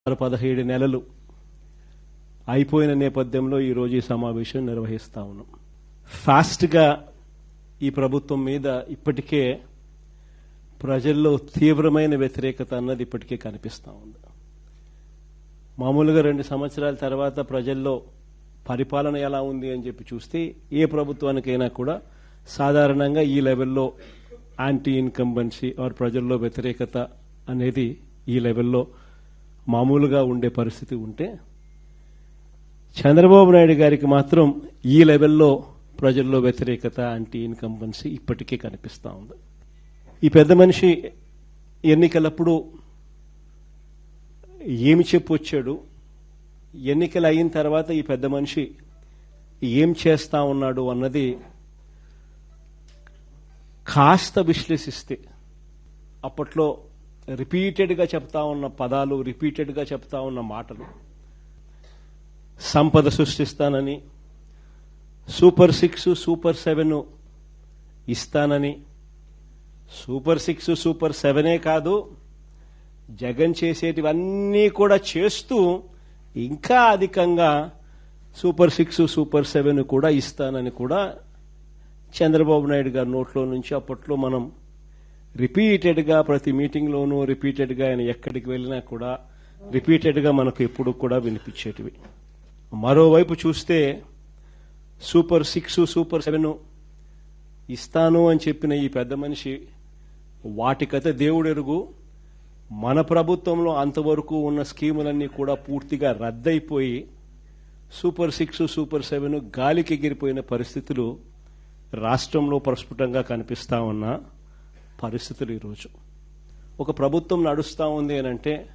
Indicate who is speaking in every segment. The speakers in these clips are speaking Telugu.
Speaker 1: సుమారు పదహేడు నెలలు అయిపోయిన నేపథ్యంలో ఈరోజు ఈ సమావేశం నిర్వహిస్తా ఉన్నాం. ఫాస్ట్గా ఈ ప్రభుత్వం మీద ఇప్పటికే ప్రజల్లో తీవ్రమైన వ్యతిరేకత అన్నది ఇప్పటికే కనిపిస్తూ ఉంది. మామూలుగా రెండు సంవత్సరాల తర్వాత ప్రజల్లో పరిపాలన ఎలా ఉంది అని చెప్పి చూస్తే ఏ ప్రభుత్వానికైనా కూడా సాధారణంగా ఈ లెవెల్లో యాంటీ ఇన్కంబెన్సీ ఆర్ ప్రజల్లో వ్యతిరేకత అనేది ఈ లెవెల్లో మామూలుగా ఉండే పరిస్థితి ఉంటే చంద్రబాబు నాయుడు గారికి మాత్రం ఈ లెవెల్లో ప్రజల్లో వ్యతిరేకత యాంటీ ఇన్కంబెన్సీ ఇప్పటికే కనిపిస్తూ ఉంది. ఈ పెద్ద మనిషి ఎన్నికలప్పుడు ఏమి చెప్పొచ్చాడు ఎన్నికలు అయిన తర్వాత ఈ పెద్ద మనిషి ఏం చేస్తా ఉన్నాడు అన్నది కాస్త విశ్లేషిస్తే అప్పట్లో రిపీటెడ్గా చెప్తా ఉన్న పదాలు రిపీటెడ్గా చెప్తా ఉన్న మాటలు. సంపద సృష్టిస్తానని సూపర్ సిక్స్ సూపర్ సెవెన్ ఇస్తానని. సూపర్ సిక్స్ సూపర్ సెవెనే కాదు జగన్ చేసేటివన్నీ కూడా చేస్తూ ఇంకా అధికంగా సూపర్ సిక్స్ సూపర్ సెవెన్ కూడా ఇస్తానని కూడా చంద్రబాబు నాయుడు గారి నోట్లో నుంచి అప్పట్లో మనం రిపీటెడ్గా ప్రతి మీటింగ్లోనూ రిపీటెడ్గా ఆయన ఎక్కడికి వెళ్ళినా కూడా రిపీటెడ్గా మనకు ఎప్పుడు కూడా వినిపించేటివి. మరోవైపు చూస్తే సూపర్ సిక్స్ సూపర్ సెవెన్ ఇస్తాను అని చెప్పిన ఈ పెద్ద మనిషి వాటికత దేవుడెరుగు. మన ప్రభుత్వంలో అంతవరకు ఉన్న స్కీములన్నీ కూడా పూర్తిగా రద్దయిపోయి సూపర్ సిక్స్ సూపర్ సెవెన్ గాలికి ఎగిరిపోయిన పరిస్థితులు రాష్ట్రంలో ప్రస్ఫుటంగా కనిపిస్తా ఉన్నా. పరిస్థితులు ఈరోజు. ఒక ప్రభుత్వం నడుస్తూ ఉంది అని అంటే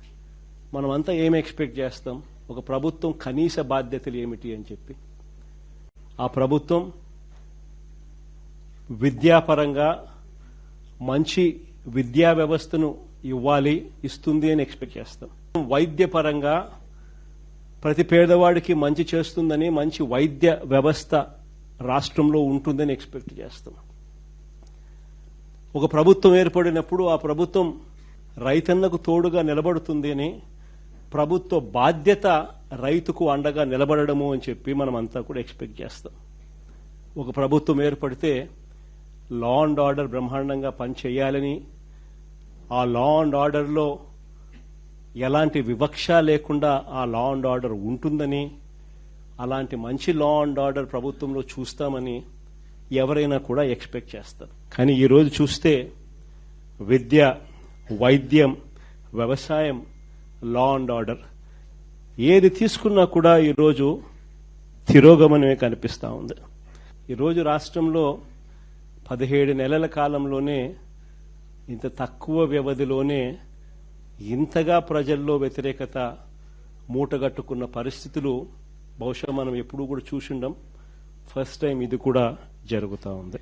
Speaker 1: మనమంతా ఏం ఎక్స్పెక్ట్ చేస్తాం? ఒక ప్రభుత్వం కనీస బాధ్యతలు ఏమిటి అని చెప్పి. ఆ ప్రభుత్వం విద్యాపరంగా మంచి విద్యా వ్యవస్థను ఇవ్వాలి ఇస్తుంది అని ఎక్స్పెక్ట్ చేస్తాం. వైద్యపరంగా ప్రతి పేదవాడికి మంచి చేస్తుందని మంచి వైద్య వ్యవస్థ రాష్ట్రంలో ఉంటుందని ఎక్స్పెక్ట్ చేస్తాం. ఒక ప్రభుత్వం ఏర్పడినప్పుడు ఆ ప్రభుత్వం రైతన్నకు తోడుగా నిలబడుతుంది అని ప్రభుత్వ బాధ్యత రైతుకు అండగా నిలబడడము అని చెప్పి మనం అంతా కూడా ఎక్స్పెక్ట్ చేస్తాం. ఒక ప్రభుత్వం ఏర్పడితే లా అండ్ ఆర్డర్ బ్రహ్మాండంగా పనిచేయాలని ఆ లా అండ్ ఆర్డర్లో ఎలాంటి వివక్ష లేకుండా ఆ లా అండ్ ఆర్డర్ ఉంటుందని అలాంటి మంచి లా అండ్ ఆర్డర్ ప్రభుత్వంలో చూస్తామని ఎవరైనా కూడా ఎక్స్పెక్ట్ చేస్తారు. కానీ ఈరోజు చూస్తే విద్య వైద్యం వ్యవసాయం లా అండ్ ఆర్డర్ ఏది తీసుకున్నా కూడా ఈరోజు తిరోగమనమే కనిపిస్తూ ఉంది. ఈరోజు రాష్ట్రంలో పదిహేడు నెలల కాలంలోనే ఇంత తక్కువ వ్యవధిలోనే ఇంతగా ప్రజల్లో వ్యతిరేకత మూటగట్టుకున్న పరిస్థితులు బహుశా మనం ఎప్పుడూ కూడా చూసిండం. ఫస్ట్ టైం ఇది కూడా జరుగుతూ ఉంది.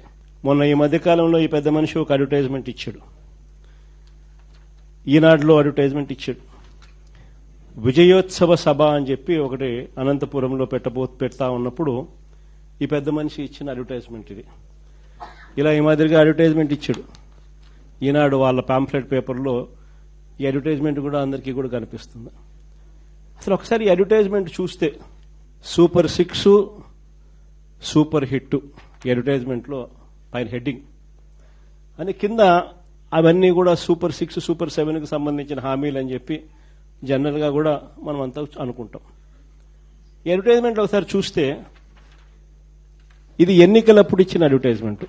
Speaker 1: మొన్న ఈ మధ్యకాలంలో ఈ పెద్ద మనిషి ఒక అడ్వర్టైజ్మెంట్ ఇచ్చాడు. ఈనాడులో అడ్వర్టైజ్మెంట్ ఇచ్చాడు. విజయోత్సవ సభ అని చెప్పి ఒకటి అనంతపురంలో పెట్టబో పెడతా ఉన్నప్పుడు ఈ పెద్ద మనిషి ఇచ్చిన అడ్వర్టైజ్మెంట్ ఇది. ఇలా ఈ మాదిరిగా అడ్వర్టైజ్మెంట్ ఇచ్చాడు. ఈనాడు వాళ్ళ పాంప్లెట్ పేపర్లో ఈ అడ్వర్టైజ్మెంట్ కూడా అందరికీ కూడా కనిపిస్తుంది. అసలు ఒకసారి అడ్వర్టైజ్మెంట్ చూస్తే సూపర్ సిక్స్ సూపర్ హిట్. ఈ అడ్వర్టైజ్మెంట్లో పైన హెడ్డింగ్. అని కింద అవన్నీ కూడా సూపర్ సిక్స్ సూపర్ సెవెన్కి సంబంధించిన హామీలు అని చెప్పి జనరల్గా కూడా మనం అంతా అనుకుంటాం. ఈ అడ్వర్టైజ్మెంట్ ఒకసారి చూస్తే ఇది ఎన్నికలప్పుడు ఇచ్చిన అడ్వర్టైజ్మెంట్.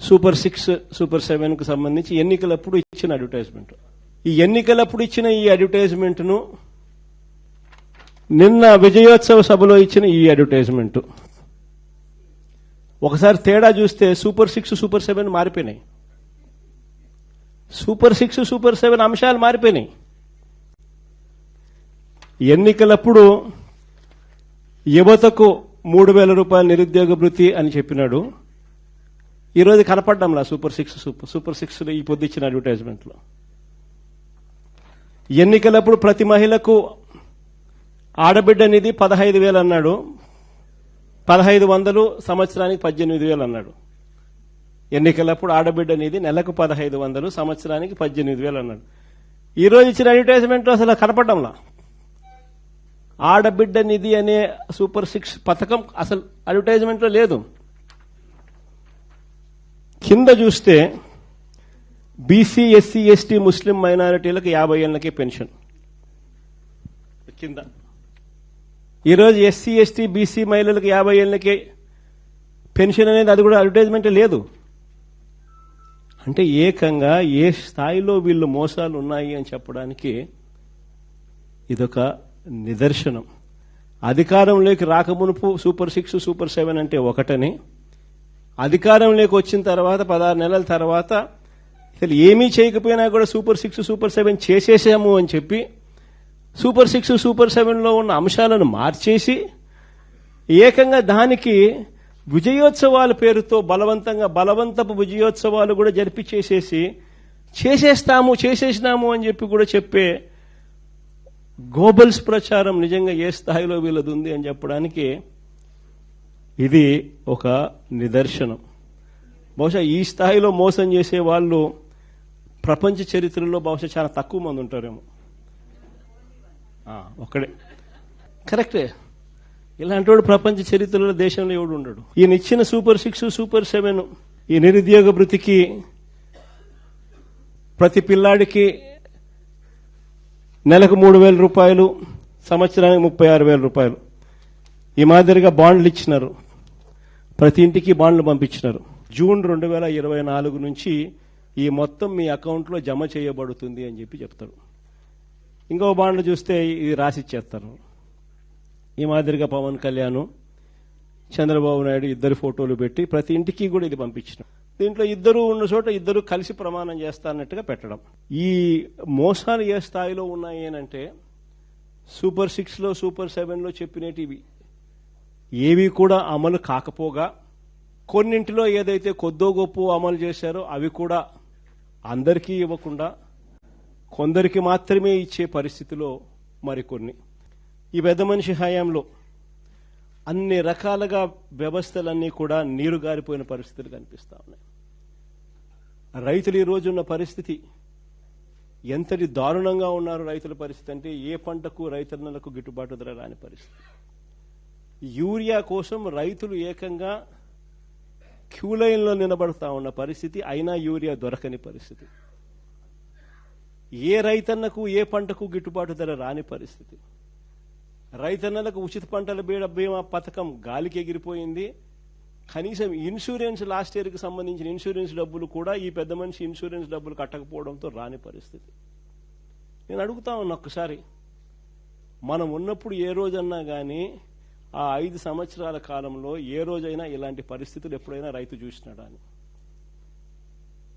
Speaker 1: సూపర్ సిక్స్ సూపర్ సెవెన్కి సంబంధించి ఎన్నికలప్పుడు ఇచ్చిన అడ్వర్టైజ్మెంట్. ఈ ఎన్నికలప్పుడు ఇచ్చిన ఈ అడ్వర్టైజ్మెంట్ను నిన్న విజయోత్సవ సభలో ఇచ్చిన ఈ అడ్వర్టైజ్మెంట్. ఒకసారి తేడా చూస్తే సూపర్ సిక్స్ సూపర్ సెవెన్ మారిపోయినాయి. సూపర్ సిక్స్ సూపర్ సెవెన్ అంశాలు మారిపోయినాయి. ఎన్నికలప్పుడు యువతకు మూడు వేల రూపాయల నిరుద్యోగ భృతి అని చెప్పినాడు. ఈరోజు కనపడ్డాంలా super six super super six ఈ పొద్దు ఇచ్చిన అడ్వర్టైజ్మెంట్లో. ఎన్నికలప్పుడు ప్రతి మహిళకు ఆడబిడ్డ నిధి పదహైదు వేలు అన్నాడు. పదహైదు వందలు సంవత్సరానికి పద్దెనిమిది వేలు అన్నాడు. ఎన్నికలప్పుడు ఆడబిడ్డ నిధి నెలకు పదహైదు వందలు సంవత్సరానికి పద్దెనిమిది వేలు అన్నాడు. ఈరోజు ఇచ్చిన అడ్వర్టైజ్మెంట్ అసలు కనపడంలా ఆడబిడ్డ నిధి అనే సూపర్ సిక్స్ పథకం అసలు అడ్వర్టైజ్మెంట్లో లేదు. కింద చూస్తే బీసీ ఎస్సీ ఎస్టీ ముస్లిం మైనారిటీలకు యాభై ఏళ్ళకే పెన్షన్. కింద. ఈరోజు ఎస్సీ ఎస్టీ బీసీ మహిళలకు యాభై ఏళ్ళకే పెన్షన్ అనేది అది కూడా అడ్వర్టైజ్మెంట్ లేదు. అంటే ఏకంగా ఏ స్థాయిలో వీళ్ళు మోసాలు ఉన్నాయి అని చెప్పడానికి ఇదొక నిదర్శనం. అధికారంలోకి రాకమునుపు సూపర్ సిక్స్ సూపర్ సెవెన్ అంటే ఒకటని. అధికారంలోకి వచ్చిన తర్వాత పదహారు నెలల తర్వాత అసలు ఏమీ చేయకపోయినా కూడా సూపర్ సిక్స్ సూపర్ సెవెన్ చేసేసాము అని చెప్పి సూపర్ సిక్స్ సూపర్ సెవెన్లో ఉన్న అంశాలను మార్చేసి ఏకంగా దానికి విజయోత్సవాల పేరుతో బలవంతంగా బలవంతపు విజయోత్సవాలు కూడా జరిపించేసేసి చేసేస్తాము చేసేసినాము అని చెప్పి కూడా చెప్పే గోబల్స్ ప్రచారం నిజంగా ఏ స్థాయిలో వీళ్ళది ఉంది అని చెప్పడానికి ఇది ఒక నిదర్శనం. బహుశా ఈ స్థాయిలో మోసం చేసే వాళ్ళు ప్రపంచ చరిత్రలో బహుశా చాలా తక్కువ మంది ఉంటారేమో. ఒక్కడే. కరెక్టే. ఇలాంటి వాడు ప్రపంచ చరిత్రలో దేశంలో ఎవడు ఉండడు. ఈయన ఇచ్చిన సూపర్ సిక్స్ సూపర్ సెవెన్ ఈ నిరుద్యోగ వృత్తికి ప్రతి పిల్లాడికి నెలకు మూడు వేల రూపాయలు సంవత్సరానికి ముప్పై ఆరు వేల రూపాయలు. ఈ మాదిరిగా బాండ్లు ఇచ్చినారు. ప్రతి ఇంటికి బాండ్లు పంపించినారు. జూన్ రెండు వేల ఇరవై నాలుగు నుంచి ఈ మొత్తం మీ అకౌంట్లో జమ చేయబడుతుంది అని చెప్పి చెప్తారు. ఇంకో బాండ్లు చూస్తే ఇది రాసిచ్చేస్తారు. ఈ మాదిరిగా పవన్ కళ్యాణ్ చంద్రబాబు నాయుడు ఇద్దరు ఫోటోలు పెట్టి ప్రతి ఇంటికి కూడా ఇది పంపించిన. దీంట్లో ఇద్దరు ఉన్న చోట ఇద్దరు కలిసి ప్రమాణం చేస్తారన్నట్టుగా పెట్టడం. ఈ మోసాలు ఏ స్థాయిలో ఉన్నాయి అంటే సూపర్ సిక్స్లో సూపర్ సెవెన్లో చెప్పినటివి. ఏవి కూడా అమలు కాకపోగా కొన్నింటిలో ఏదైతే కొద్దో గొప్ప అమలు చేశారో అవి కూడా అందరికీ ఇవ్వకుండా కొందరికి మాత్రమే ఇచ్చే పరిస్థితిలో మరికొన్ని. ఈ పెద్ద మనిషి హయాంలో అన్ని రకాలుగా వ్యవస్థలన్నీ కూడా నీరు గారిపోయిన పరిస్థితులు కనిపిస్తా ఉన్నాయి. రైతులు ఈరోజు ఉన్న పరిస్థితి ఎంతటి దారుణంగా ఉన్నారు రైతుల పరిస్థితి అంటే ఏ పంటకు రైతన్నలకు గిట్టుబాటు ధర రాని పరిస్థితి. యూరియా కోసం రైతులు ఏకంగా క్యూ లైన్లో నిలబడతా ఉన్న పరిస్థితి అయినా యూరియా దొరకని పరిస్థితి. ఏ రైతన్నకు ఏ పంటకు గిట్టుబాటు ధర రాని పరిస్థితి. రైతన్నలకు ఉచిత పంటల బీడ బీమా పథకం గాలికి ఎగిరిపోయింది. కనీసం ఇన్సూరెన్స్ లాస్ట్ ఇయర్కి సంబంధించిన ఇన్సూరెన్స్ డబ్బులు కూడా ఈ పెద్ద మనిషి ఇన్సూరెన్స్ డబ్బులు కట్టకపోవడంతో రాని పరిస్థితి. నేను అడుగుతా ఉన్నా ఒక్కసారి. మనం ఉన్నప్పుడు ఏ రోజన్నా కానీ ఆ ఐదు సంవత్సరాల కాలంలో ఏ రోజైనా ఇలాంటి పరిస్థితులు ఎప్పుడైనా రైతు చూసినాడా అని.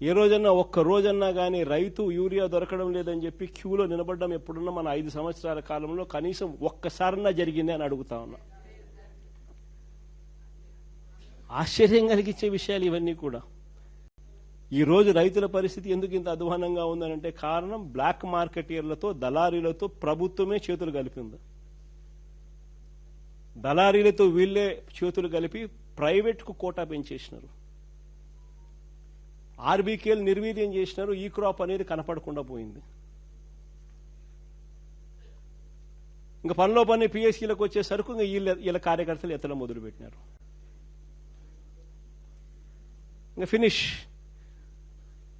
Speaker 1: ఏ రోజన్నా ఒక్క రోజన్నా కానీ రైతు యూరియా దొరకడం లేదని చెప్పి క్యూలో నిలబడడం ఎప్పుడున్నా మన ఐదు సంవత్సరాల కాలంలో కనీసం ఒక్కసారన్నా జరిగింది అని అడుగుతా ఉన్నా. ఆశ్చర్యం కలిగించే విషయాలు ఇవన్నీ కూడా. ఈ రోజు రైతుల పరిస్థితి ఎందుకు ఇంత అధ్వానంగా ఉందనంటే కారణం బ్లాక్ మార్కెటీర్లతో దళారీలతో ప్రభుత్వమే చేతులు కలిపింది. దళారీలతో వీళ్ళే చేతులు కలిపి ప్రైవేట్కు కోటా పెంచేసినారు. ఆర్బీకేలు నిర్వీర్యం చేసినారు ఈ క్రాప్ అనేది కనపడకుండా పోయింది. ఇంకా పనిలో పని పిఎస్సీలకు వచ్చేసరికి ఇంకా వీళ్ళ వీళ్ళ కార్యకర్తలు ఎత్తడం మొదలుపెట్టినారు ఇంకా ఫినిష్.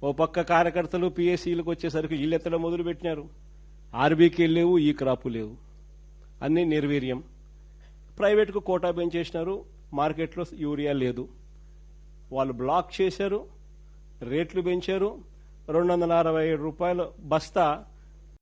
Speaker 1: ఓ పక్క కార్యకర్తలు పిఎస్సీలకు వచ్చేసరికి వీళ్ళు ఎత్తడం మొదలుపెట్టినారు ఆర్బీకేలు లేవు ఈ క్రాపు లేవు. అన్నీ నిర్వీర్యం. ప్రైవేట్కు కోటా పెంచేసినారు మార్కెట్లో యూరియా లేదు. వాళ్ళు బ్లాక్ చేశారు రేట్లు పెంచారు. రెండు వందల అరవై ఏడు రూపాయలు బస్తా